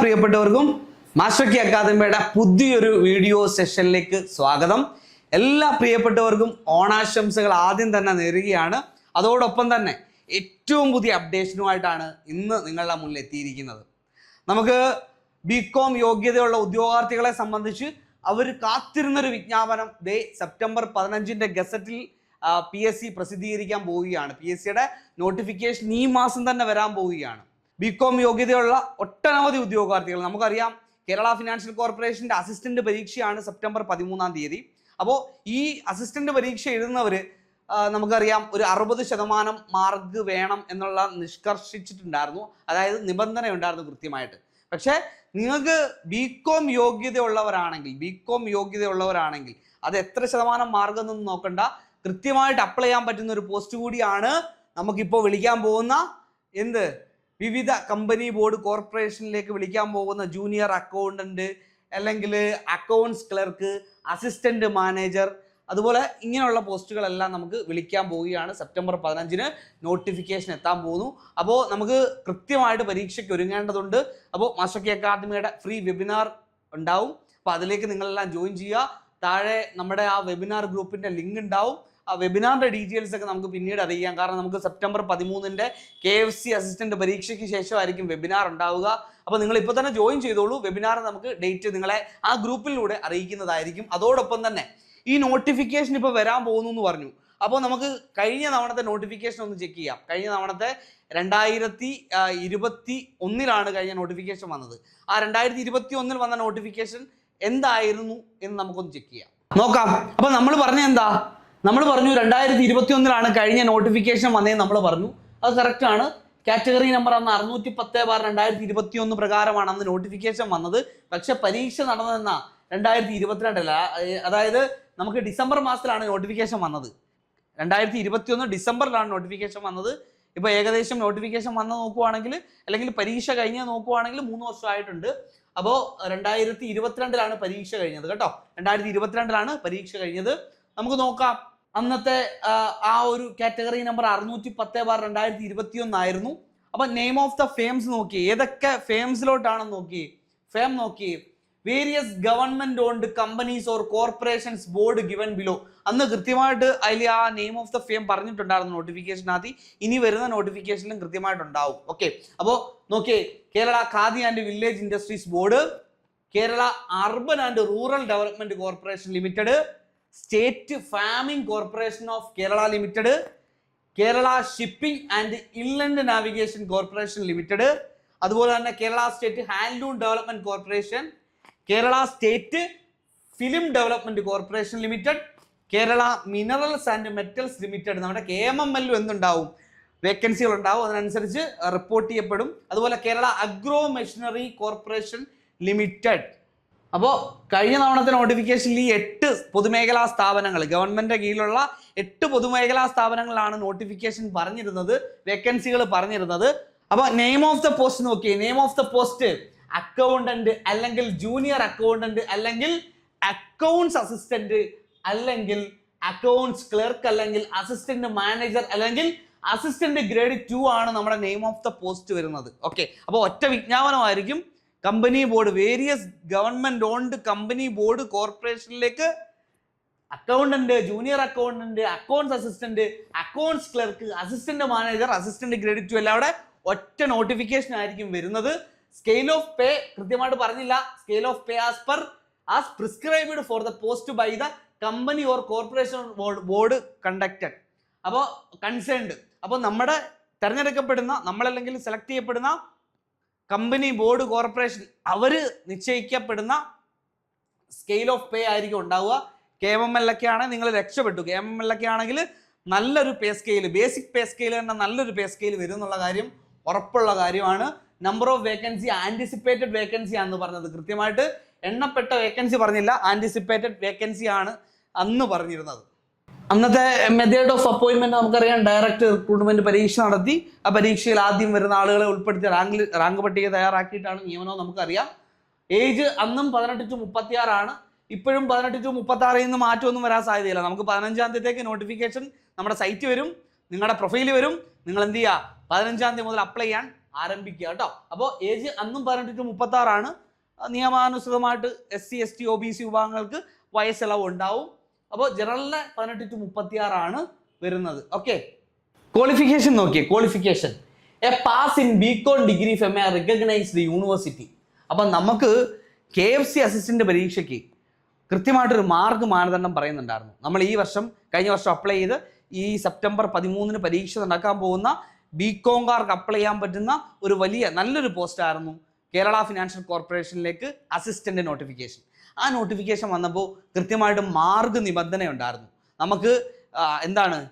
പ്രിയപ്പെട്ടവർക്കും മാസ്റ്റർ കി അക്കാദമിയുടെ പുതിയൊരു വീഡിയോ സെഷനിലേക്ക് സ്വാഗതം. എല്ലാ പ്രിയപ്പെട്ടവർക്കും ഓണാശംസകൾ ആദ്യം തന്നെ നേരുകയാണ്. അതോടൊപ്പം തന്നെ ഏറ്റവും പുതിയ അപ്ഡേഷനുമായിട്ടാണ് ഇന്ന് നിങ്ങളുടെ മുന്നിൽ എത്തിയിരിക്കുന്നത്. നമുക്ക് ബി കോം യോഗ്യതയുള്ള ഉദ്യോഗാർത്ഥികളെ സംബന്ധിച്ച് അവർ കാത്തിരുന്നൊരു വിജ്ഞാപനം ദേ സെപ്റ്റംബർ പതിനഞ്ചിന്റെ ഗസറ്റിൽ പി എസ് സി പ്രസിദ്ധീകരിക്കാൻ പോവുകയാണ്. പി എസ് സിയുടെ നോട്ടിഫിക്കേഷൻ ഈ മാസം തന്നെ വരാൻ പോവുകയാണ്. ബി കോം യോഗ്യതയുള്ള ഒട്ടനവധി ഉദ്യോഗാർത്ഥികൾ. നമുക്കറിയാം കേരള ഫിനാൻഷ്യൽ കോർപ്പറേഷന്റെ അസിസ്റ്റന്റ് പരീക്ഷയാണ് സെപ്റ്റംബർ പതിമൂന്നാം തീയതി. അപ്പോൾ ഈ അസിസ്റ്റന്റ് പരീക്ഷ എഴുതുന്നവർ നമുക്കറിയാം ഒരു അറുപത് ശതമാനം മാർക്ക് വേണം എന്നുള്ള നിഷ്കർഷിച്ചിട്ടുണ്ടായിരുന്നു. അതായത് നിബന്ധന ഉണ്ടായിരുന്നു കൃത്യമായിട്ട്. പക്ഷേ നിങ്ങൾക്ക് ബികോം യോഗ്യതയുള്ളവരാണെങ്കിൽ ബികോം യോഗ്യതയുള്ളവരാണെങ്കിൽ അത് എത്ര ശതമാനം മാർക്ക് എന്നൊന്നും നോക്കണ്ട. കൃത്യമായിട്ട് അപ്ലൈ ചെയ്യാൻ പറ്റുന്ന ഒരു പോസ്റ്റ് കൂടിയാണ് നമുക്കിപ്പോൾ വിളിക്കാൻ പോകുന്ന എന്ത്? വിവിധ കമ്പനി ബോർഡ് കോർപ്പറേഷനിലേക്ക് വിളിക്കാൻ പോകുന്ന ജൂനിയർ അക്കൗണ്ടന്റ് അല്ലെങ്കിൽ അക്കൗണ്ട്സ് ക്ലർക്ക് അസിസ്റ്റന്റ് മാനേജർ അതുപോലെ ഇങ്ങനെയുള്ള പോസ്റ്റുകളെല്ലാം നമുക്ക് വിളിക്കാൻ പോവുകയാണ്. സെപ്റ്റംബർ പതിനഞ്ചിന് നോട്ടിഫിക്കേഷൻ എത്താൻ പോകുന്നു. അപ്പോൾ നമുക്ക് കൃത്യമായിട്ട് പരീക്ഷയ്ക്ക് ഒരുങ്ങേണ്ടതുണ്ട്. അപ്പോൾ മാസ്റ്റർ കെ അക്കാദമിയുടെ ഫ്രീ വെബിനാർ ഉണ്ടാവും. അപ്പോൾ അതിലേക്ക് നിങ്ങളെല്ലാം ജോയിൻ ചെയ്യുക. താഴെ നമ്മുടെ ആ വെബിനാർ ഗ്രൂപ്പിന്റെ ലിങ്ക് ഉണ്ടാവും. ആ വെബിനാറിന്റെ ഡീറ്റെയിൽസ് ഒക്കെ നമുക്ക് പിന്നീട് അറിയാം കാരണം നമുക്ക് സെപ്റ്റംബർ പതിമൂന്നിന്റെ കെ എഫ് സി അസിസ്റ്റന്റ് പരീക്ഷയ്ക്ക് ശേഷമായിരിക്കും വെബിനാർ ഉണ്ടാവുക. അപ്പോൾ നിങ്ങൾ ഇപ്പോൾ തന്നെ ജോയിൻ ചെയ്തോളൂ. വെബിനാർ നമുക്ക് ഡേറ്റ് നിങ്ങളെ ആ ഗ്രൂപ്പിലൂടെ അറിയിക്കുന്നതായിരിക്കും. അതോടൊപ്പം തന്നെ ഈ നോട്ടിഫിക്കേഷൻ ഇപ്പോൾ വരാൻ പോകുന്നു എന്ന് പറഞ്ഞു. അപ്പോൾ നമുക്ക് കഴിഞ്ഞ തവണത്തെ നോട്ടിഫിക്കേഷൻ ഒന്ന് ചെക്ക് ചെയ്യാം. കഴിഞ്ഞ തവണത്തെ രണ്ടായിരത്തി ഇരുപത്തി ഒന്നിലാണ് കഴിഞ്ഞ നോട്ടിഫിക്കേഷൻ വന്നത്. ആ രണ്ടായിരത്തി ഇരുപത്തി ഒന്നിൽ വന്ന നോട്ടിഫിക്കേഷൻ എന്തായിരുന്നു എന്ന് നമുക്കൊന്ന് ചെക്ക് ചെയ്യാം. നോക്കാം. അപ്പൊ നമ്മൾ പറഞ്ഞ എന്താ? നമ്മൾ പറഞ്ഞു രണ്ടായിരത്തി ഇരുപത്തി ഒന്നിലാണ് കഴിഞ്ഞ നോട്ടിഫിക്കേഷൻ വന്നതെന്ന് നമ്മൾ പറഞ്ഞു. അത് കറക്റ്റാണ് കാറ്റഗറി നമ്പർ അന്ന് അറുന്നൂറ്റി പത്ത് ബാർ രണ്ടായിരത്തി ഇരുപത്തി ഒന്ന് പ്രകാരമാണ് അന്ന് നോട്ടിഫിക്കേഷൻ വന്നത്. പക്ഷെ പരീക്ഷ നടന്നതെന്ന രണ്ടായിരത്തി ഇരുപത്തിരണ്ടല്ല അതായത് നമുക്ക് ഡിസംബർ മാസത്തിലാണ് നോട്ടിഫിക്കേഷൻ വന്നത്. രണ്ടായിരത്തി ഇരുപത്തി ഒന്ന് ഡിസംബറിലാണ് നോട്ടിഫിക്കേഷൻ വന്നത്. ഇപ്പൊ ഏകദേശം നോട്ടിഫിക്കേഷൻ വന്ന് നോക്കുവാണെങ്കിൽ അല്ലെങ്കിൽ പരീക്ഷ കഴിഞ്ഞ് നോക്കുവാണെങ്കിൽ മൂന്ന് വർഷമായിട്ടുണ്ട്. അപ്പോൾ രണ്ടായിരത്തി ഇരുപത്തിരണ്ടിലാണ് പരീക്ഷ കഴിഞ്ഞത് കേട്ടോ. രണ്ടായിരത്തി ഇരുപത്തിരണ്ടിലാണ് പരീക്ഷ കഴിഞ്ഞത്. നമുക്ക് നോക്കാം. അന്നത്തെ ആ, ഒരു കാറ്റഗറി നമ്പർ അറുന്നൂറ്റി പത്ത് ബാർ രണ്ടായിരത്തി ഇരുപത്തി ഒന്നായിരുന്നു അപ്പൊ നെയിം ഓഫ് ദ ഫെയിംസ് നോക്കി ഏതൊക്കെ ഫെയിംസിലോട്ടാണെന്ന് നോക്കി? ഫേം നോക്കി. Various government owned companies or corporations board given below അന്ന് കൃത്യമായിട്ട് അതിൽ ആ നെയിം ഓഫ് ദ ഫെയിം പറഞ്ഞിട്ടുണ്ടായിരുന്നു നോട്ടിഫിക്കേഷനകത്ത് ഇനി വരുന്ന നോട്ടിഫിക്കേഷനിലും കൃത്യമായിട്ടുണ്ടാവും. ഓക്കെ അപ്പോൾ നോക്കിയേ Kerala Khadi and village industries board Kerala urban and rural development corporation limited state farming corporation of Kerala limited Kerala shipping and inland navigation corporation limited അതുപോലെ തന്നെ Kerala state handloom development corporation Kerala state film development corporation limited Kerala minerals and metals limited നമ്മുടെ K M M എല്ലും എന്തുണ്ടാവും? വേക്കൻസികൾ ഉണ്ടാവും അതിനനുസരിച്ച് report ചെയ്യപ്പെടും. അതുപോലെ Kerala agro machinery corporation limited അപ്പോൾ കഴിഞ്ഞ തവണത്തെ നോട്ടിഫിക്കേഷനിൽ ഈ എട്ട് പൊതുമേഖലാ സ്ഥാപനങ്ങൾ ഗവൺമെന്റിന്റെ കീഴിലുള്ള എട്ട് പൊതുമേഖലാ സ്ഥാപനങ്ങളാണ് നോട്ടിഫിക്കേഷൻ പറഞ്ഞിരുന്നത് വേക്കൻസികൾ പറഞ്ഞിരുന്നത്. അപ്പോൾ നെയിം ഓഫ് ദ പോസ്റ്റ് നോക്കിയേ name of the post accountant അല്ലെങ്കിൽ ജൂനിയർ അക്കൗണ്ടന്റ് അല്ലെങ്കിൽ അക്കൗണ്ട്സ് അസിസ്റ്റന്റ് അല്ലെങ്കിൽ അക്കൗണ്ട്സ് ക്ലർക്ക് അല്ലെങ്കിൽ അസിസ്റ്റന്റ് മാനേജർ അല്ലെങ്കിൽ അസിസ്റ്റന്റ് ഗ്രേഡ് ടു ആണ് നമ്മുടെ നെയിം ഓഫ് ദ പോസ്റ്റ് വരുന്നത്. ഓക്കെ അപ്പോൾ ഒറ്റ വിജ്ഞാപനമായിരിക്കും. Company board various government owned company board കോർപ്പറേഷനിലേക്ക് accountant junior accountant accounts assistant accounts clerk assistant manager assistant credit എല്ലാം അവിടെ ഒറ്റ നോട്ടിഫിക്കേഷൻ ആയിരിക്കും വരുന്നത്. സ്കെയിൽ ഓഫ് പേ കൃത്യമായിട്ട് പറഞ്ഞില്ല. Scale of pay as per as prescribed for the post by the company or corporation board conducted അപ്പോൾ concerned അപ്പോൾ നമ്മുടെ തിരഞ്ഞെടുക്കപ്പെടുന്ന നമ്മളല്ലെങ്കിൽ സെലക്ട് ചെയ്യപ്പെടുന്ന കമ്പനി ബോർഡ് കോർപ്പറേഷൻ അവർ നിശ്ചയിക്കപ്പെടുന്ന സ്കെയിൽ ഓഫ് പേ ആയിരിക്കും ഉണ്ടാവുക. കെ എം എം എൽ ഒക്കെ ആണെങ്കിൽ നിങ്ങൾ രക്ഷപ്പെട്ടു. കെ എം എം എൽ ഒക്കെ ആണെങ്കിൽ നല്ലൊരു pay scale basic pay scale തന്നെ നല്ലൊരു പേ സ്കെയിൽ വരും എന്നുള്ള കാര്യം ഉറപ്പുള്ള കാര്യമാണ്. Number of vacancy anticipated vacancy ആണെന്ന് പറഞ്ഞത്. കൃത്യമായിട്ട് എണ്ണപ്പെട്ട വേക്കൻസി പറഞ്ഞില്ല ആന്റിസിപ്പേറ്റഡ് വേക്കൻസി ആണ് അന്ന് പറഞ്ഞിരുന്നത്. അന്നത്തെ മെത്തേഡ് ഓഫ് അപ്പോയിന്റ്മെന്റ് നമുക്കറിയാം. ഡയറക്റ്റ് റിക്രൂട്ട്മെന്റ് പരീക്ഷ നടത്തി. ആ പരീക്ഷയിൽ ആദ്യം വരുന്ന ആളുകളെ ഉൾപ്പെടുത്തി റാങ്ക് റാങ്ക് പട്ടിക തയ്യാറാക്കിയിട്ടാണ് നിയമനം നമുക്കറിയാം. ഏജ് അന്നും പതിനെട്ട് ടു മുപ്പത്തി ആറാണ് ഇപ്പോഴും പതിനെട്ട് ടു മുപ്പത്തി ആറിൽ നിന്ന് മാറ്റമൊന്നും വരാൻ സാധ്യതയില്ല. നമുക്ക് പതിനഞ്ചാം തീയതിക്ക് നോട്ടിഫിക്കേഷൻ നമ്മുടെ സൈറ്റ് വരും നിങ്ങളുടെ പ്രൊഫൈൽ വരും. നിങ്ങൾ എന്ത് ചെയ്യുക പതിനഞ്ചാം തീയതി മുതൽ അപ്ലൈ ചെയ്യാൻ ആരംഭിക്കുക കേട്ടോ. അപ്പോൾ ഏജ് അന്നും പതിനെട്ട് ടു മുപ്പത്തി ആറാണ് നിയമാനുസൃതമായിട്ട് S C S T O B C വിഭാഗങ്ങൾക്ക് വയസ്സിളവ് ഉണ്ടാവും അപ്പോൾ ജനറലിന് പതിനെട്ട് ടു മുപ്പത്തി ആറാണ് വരുന്നത്. ഓക്കെ ക്വാളിഫിക്കേഷൻ നോക്കിയേ qualification a pass in BCom degree from a recognised university അപ്പം നമുക്ക് കെ എഫ് സി അസിസ്റ്റന്റ് പരീക്ഷയ്ക്ക് കൃത്യമായിട്ടൊരു മാർക്ക് മാനദണ്ഡം പറയുന്നുണ്ടായിരുന്നു. നമ്മൾ ഈ വർഷം കഴിഞ്ഞ വർഷം അപ്ലൈ ചെയ്ത് ഈ സെപ്റ്റംബർ പതിമൂന്നിന് പരീക്ഷ നടക്കാൻ പോകുന്ന ബികോംകാർക്ക് അപ്ലൈ ചെയ്യാൻ പറ്റുന്ന ഒരു വലിയ നല്ലൊരു പോസ്റ്റായിരുന്നു കേരള ഫിനാൻഷ്യൽ കോർപ്പറേഷനിലേക്ക് അസിസ്റ്റന്റ് നോട്ടിഫിക്കേഷൻ ആ നോട്ടിഫിക്കേഷൻ വന്നപ്പോൾ കൃത്യമായിട്ട് മാർഗ് നിബന്ധന ഉണ്ടായിരുന്നു നമുക്ക് എന്താണ്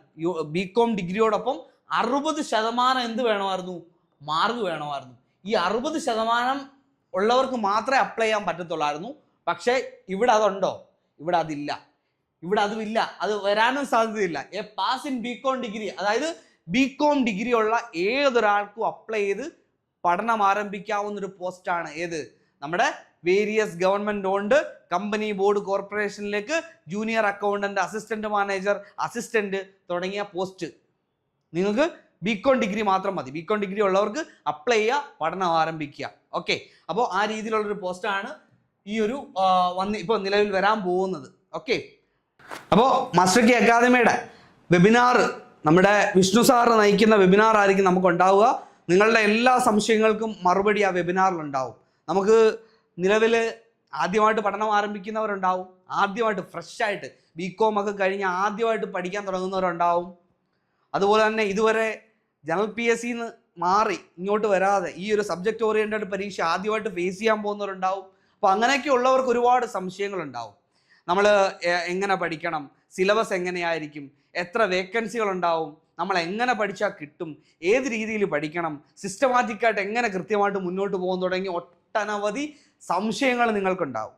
ബി കോം ഡിഗ്രിയോടൊപ്പം അറുപത് ശതമാനം എന്ത് വേണമായിരുന്നു? മാർഗ് വേണമായിരുന്നു. ഈ അറുപത് ശതമാനം ഉള്ളവർക്ക് മാത്രമേ അപ്ലൈ ചെയ്യാൻ പറ്റത്തുള്ളായിരുന്നു. പക്ഷേ ഇവിടെ അതുണ്ടോ? ഇവിടെ അതില്ല. ഇവിടെ അതുമില്ല. അത് വരാനും സാധ്യതയില്ല. A pass in B com degree അതായത് ബി കോം ഡിഗ്രി ഉള്ള ഏതൊരാൾക്കും അപ്ലൈ ചെയ്ത് പഠനം ആരംഭിക്കാവുന്ന ഒരു പോസ്റ്റാണ് ഏത്? നമ്മുടെ various government owned company board കോർപ്പറേഷനിലേക്ക് junior accountant assistant manager assistant തുടങ്ങിയ പോസ്റ്റ് നിങ്ങൾക്ക് ബികോൺ ഡിഗ്രി മാത്രം മതി. ബികോൺ ഡിഗ്രി ഉള്ളവർക്ക് അപ്ലൈ ചെയ്യുക പഠനം ആരംഭിക്കുക. ഓക്കെ അപ്പോൾ ആ രീതിയിലുള്ളൊരു പോസ്റ്റാണ് ഈ ഒരു വന്ന് ഇപ്പോൾ നിലവിൽ വരാൻ പോകുന്നത്. ഓക്കെ അപ്പോൾ മാസ്റ്റർ കി അക്കാദമിയുടെ വെബിനാർ നമ്മുടെ വിഷ്ണു സാർ നയിക്കുന്ന വെബിനാർ ആയിരിക്കും നമുക്ക് ഉണ്ടാവുക. നിങ്ങളുടെ എല്ലാ സംശയങ്ങൾക്കും മറുപടി ആ വെബിനാറിൽ ഉണ്ടാവും. നമുക്ക് നിലവിൽ ആദ്യമായിട്ട് പഠനം ആരംഭിക്കുന്നവരുണ്ടാവും. ആദ്യമായിട്ട് ഫ്രഷായിട്ട് ബി കോം ഒക്കെ കഴിഞ്ഞ് ആദ്യമായിട്ട് പഠിക്കാൻ തുടങ്ങുന്നവരുണ്ടാവും. അതുപോലെ തന്നെ ഇതുവരെ ജനറൽ പി എസ് സിന്ന് മാറി ഇങ്ങോട്ട് വരാതെ ഈ ഒരു സബ്ജക്റ്റ് ഓറിയന്റഡ് പരീക്ഷ ആദ്യമായിട്ട് ഫേസ് ചെയ്യാൻ പോകുന്നവരുണ്ടാവും. അപ്പോൾ അങ്ങനെയൊക്കെ ഉള്ളവർക്ക് ഒരുപാട് സംശയങ്ങളുണ്ടാവും. നമ്മൾ എങ്ങനെ പഠിക്കണം? സിലബസ് എങ്ങനെയായിരിക്കും? എത്ര വേക്കൻസികൾ ഉണ്ടാവും നമ്മൾ എങ്ങനെ പഠിച്ചാൽ കിട്ടും? ഏത് രീതിയിൽ പഠിക്കണം? സിസ്റ്റമാറ്റിക്കായിട്ട് എങ്ങനെ കൃത്യമായിട്ട് മുന്നോട്ട് പോകാൻ തുടങ്ങി? ഒട്ടനവധി സംശയങ്ങൾ നിങ്ങൾക്കുണ്ടാവും.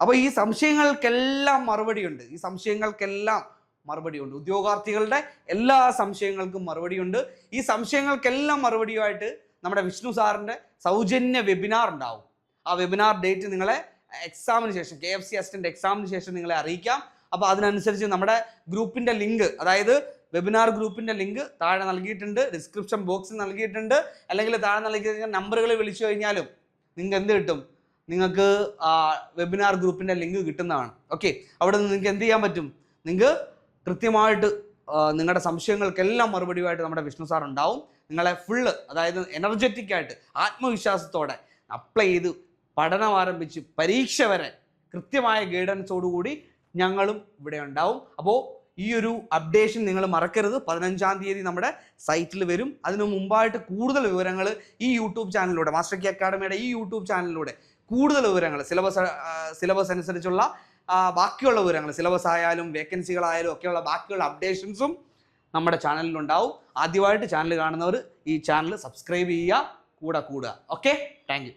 അപ്പോൾ ഈ സംശയങ്ങൾക്കെല്ലാം മറുപടിയുണ്ട്. ഈ സംശയങ്ങൾക്കെല്ലാം മറുപടിയുണ്ട്. ഉദ്യോഗാർത്ഥികളുടെ എല്ലാ സംശയങ്ങൾക്കും മറുപടിയുണ്ട്. ഈ സംശയങ്ങൾക്കെല്ലാം മറുപടിയുമായിട്ട് നമ്മുടെ വിഷ്ണു സാറിന്റെ സൗജന്യ വെബിനാർ ഉണ്ടാവും. ആ വെബിനാർ ഡേറ്റ് നിങ്ങളെ എക്സാമിന് ശേഷം കെ എഫ് സി അസിസ്റ്റന്റ് എക്സാമിന് ശേഷം നിങ്ങളെ അറിയിക്കാം. അപ്പോൾ അതിനനുസരിച്ച് നമ്മുടെ ഗ്രൂപ്പിന്റെ ലിങ്ക് അതായത് വെബിനാർ ഗ്രൂപ്പിന്റെ ലിങ്ക് താഴെ നൽകിയിട്ടുണ്ട്. ഡിസ്ക്രിപ്ഷൻ ബോക്സിൽ നൽകിയിട്ടുണ്ട്. അല്ലെങ്കിൽ താഴെ നൽകിയിരിക്കുന്ന നമ്പറുകൾ വിളിച്ചു കഴിഞ്ഞാലും നിങ്ങൾക്ക് എന്ത് കിട്ടും? നിങ്ങൾക്ക് വെബിനാർ ഗ്രൂപ്പിന്റെ ലിങ്ക് കിട്ടുന്നതാണ്. ഓക്കെ അവിടെ നിന്ന് നിങ്ങൾക്ക് എന്ത് ചെയ്യാൻ പറ്റും? നിങ്ങൾക്ക് കൃത്യമായിട്ട് നിങ്ങളുടെ സംശയങ്ങൾക്കെല്ലാം മറുപടിയുമായിട്ട് നമ്മുടെ വിഷ്ണു സാർ ഉണ്ടാവും. നിങ്ങളെ ഫുള്ള് അതായത് എനർജറ്റിക് ആയിട്ട് ആത്മവിശ്വാസത്തോടെ അപ്ലൈ ചെയ്ത് പഠനം ആരംഭിച്ച് പരീക്ഷ വരെ കൃത്യമായ ഗൈഡൻസോടുകൂടി ഞങ്ങളും ഇവിടെ ഉണ്ടാവും. അപ്പോൾ ഈ ഒരു അപ്ഡേഷൻ നിങ്ങൾ മറക്കരുത്. പതിനഞ്ചാം തീയതി നമ്മുടെ സൈറ്റിൽ വരും. അതിനു മുമ്പായിട്ട് കൂടുതൽ വിവരങ്ങൾ ഈ യൂട്യൂബ് ചാനലിലൂടെ മാസ്റ്റർ കി അക്കാഡമിയുടെ ഈ യൂട്യൂബ് ചാനലിലൂടെ കൂടുതൽ വിവരങ്ങൾ സിലബസ് സിലബസ് അനുസരിച്ചുള്ള ബാക്കിയുള്ള വിവരങ്ങൾ സിലബസ് ആയാലും വേക്കൻസികളായാലും ഒക്കെയുള്ള ബാക്കിയുള്ള അപ്ഡേഷൻസും നമ്മുടെ ചാനലിലുണ്ടാവും ആദ്യമായിട്ട് ചാനൽ കാണുന്നവർ ഈ ചാനൽ സബ്സ്ക്രൈബ് ചെയ്യുക കൂടെ കൂടുക. Okay thank